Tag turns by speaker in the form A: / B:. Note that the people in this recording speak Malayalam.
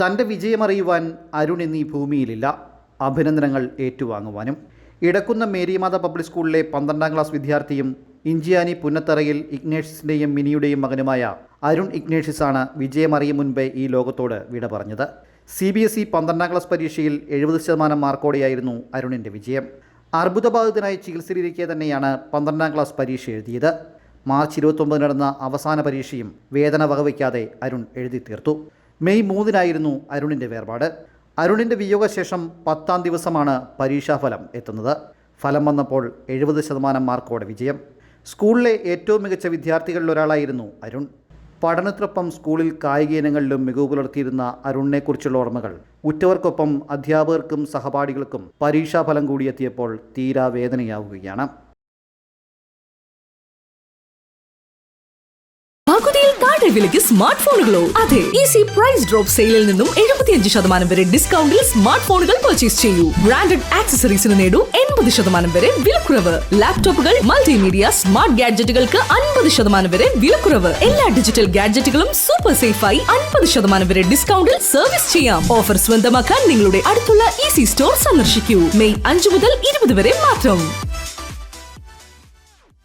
A: തന്റെ വിജയമറിയുവാൻ അരുൺ ഈ ഭൂമിയിലില്ല. അഭിനന്ദനങ്ങൾ ഏറ്റുവാങ്ങുവാനും. ഇടക്കുന്ന മേരിമാത പബ്ലിക് സ്കൂളിലെ പന്ത്രണ്ടാം ക്ലാസ് വിദ്യാർത്ഥിയും ഇഞ്ചിയാനി പുന്നത്തറയിൽ ഇഗ്നേഷ്യസിന്റെയും മിനിയുടെയും മകനുമായ അരുൺ ഇഗ്നേഷ്യസാണ് വിജയമറിയും മുൻപേ ഈ ലോകത്തോട് വിട പറഞ്ഞത്. സി ബി എസ് ഇ പന്ത്രണ്ടാം ക്ലാസ് പരീക്ഷയിൽ എഴുപത് ശതമാനം മാർക്കോടെയായിരുന്നു അരുണിന്റെ വിജയം. അർബുദബാധിതനായി ചികിത്സയിലിരിക്കെ തന്നെയാണ് പന്ത്രണ്ടാം ക്ലാസ് പരീക്ഷ എഴുതിയത്. മാർച്ച് ഇരുപത്തൊമ്പതിന് നടന്ന അവസാന പരീക്ഷയും വേദന വകവയ്ക്കാതെ അരുൺ എഴുതി തീർത്തു മെയ് മൂന്നിനായിരുന്നു അരുണിന്റെ വേർപാട്. അരുണിന്റെ വിയോഗശേഷം പത്താം ദിവസമാണ് പരീക്ഷാഫലം എത്തുന്നത്. ഫലം വന്നപ്പോൾ എഴുപത് ശതമാനം മാർക്കോടെ വിജയം. സ്കൂളിലെ ഏറ്റവും മികച്ച വിദ്യാർത്ഥികളിൽ ഒരാളായിരുന്നു അരുൺ. പഠനത്തിനൊപ്പം സ്കൂളിൽ കായിക ഇനങ്ങളിലും മികവ് പുലർത്തിയിരുന്ന അരുണിനെക്കുറിച്ചുള്ള ഓർമ്മകൾ ഉറ്റവർക്കൊപ്പം അധ്യാപകർക്കും സഹപാഠികൾക്കും പരീക്ഷാഫലം കൂടിയെത്തിയപ്പോൾ തീരാ വേദനയാവുകയാണ്
B: താഴെ വിലയ്ക്ക് സ്മാർട്ട് ഫോണുകളോ അതെ ഈസി പ്രൈസ് ഡ്രോപ്പ് സെയിലിൽ നിന്നും എഴുപത്തിയഞ്ച് ശതമാനം വരെ ഡിസ്കൗണ്ടിൽ സ്മാർട്ട് ഫോണുകൾ പർച്ചേസ് ചെയ്യൂ. ബ്രാൻഡഡ് ആക്സസറീസിന് നേടൂ എൺപത് ശതമാനം വരെ വിലക്കുറവ്. ലാപ്ടോപ്പുകൾ മൾട്ടിമീഡിയ സ്മാർട്ട് ഗാഡ്ജറ്റുകൾക്ക് അൻപത് ശതമാനം വരെ വിലക്കുറവ്. എല്ലാ ഡിജിറ്റൽ ഗാഡ്ജറ്റുകളും സൂപ്പർ സേഫായി അൻപത് ശതമാനം വരെ ഡിസ്കൗണ്ടിൽ സർവീസ് ചെയ്യാം. ഓഫർ സ്വന്തമാക്കാൻ നിങ്ങളുടെ അടുത്തുള്ള ഈസി സ്റ്റോർ സന്ദർശിക്കൂ. മെയ് അഞ്ച് മുതൽ ഇരുപത് വരെ മാത്രം.